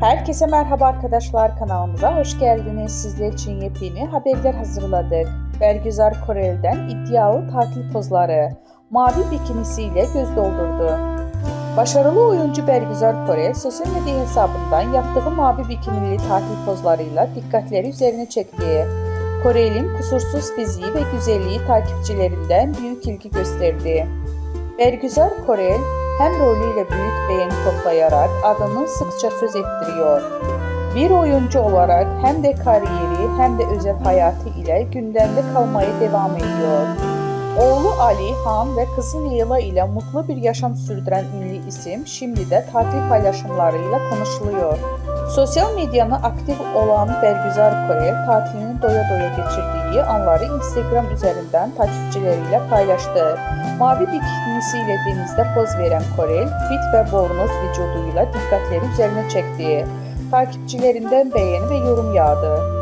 Herkese merhaba arkadaşlar kanalımıza hoş geldiniz. Sizler için yepyeni haberler hazırladık. Bergüzar Korel'den iddialı tatil pozları mavi bikinisiyle göz doldurdu. Başarılı oyuncu Bergüzar Korel sosyal medya hesabından yaptığı mavi bikinili tatil pozlarıyla dikkatleri üzerine çekti. Korel'in kusursuz fiziği ve güzelliği takipçilerinden büyük ilgi gösterdi. Bergüzar Korel hem rolüyle büyük beğeni toplayarak adını sıkça söz ettiriyor. Bir oyuncu olarak hem de kariyeri hem de özel hayatı ile gündemde kalmaya devam ediyor. Oğlu Ali, Han ve kızı Leyla ile mutlu bir yaşam sürdüren ünlü isim şimdi de tatil paylaşımlarıyla konuşuluyor. Sosyal medyanı aktif olan Bergüzar Korel tatilini doya doya geçirdiği anları Instagram üzerinden takipçileriyle paylaştı. Mavi bikinisiyle denizde poz veren Korel, fit ve bornoz vücuduyla dikkatleri üzerine çekti. Takipçilerinden beğeni ve yorum yağdı.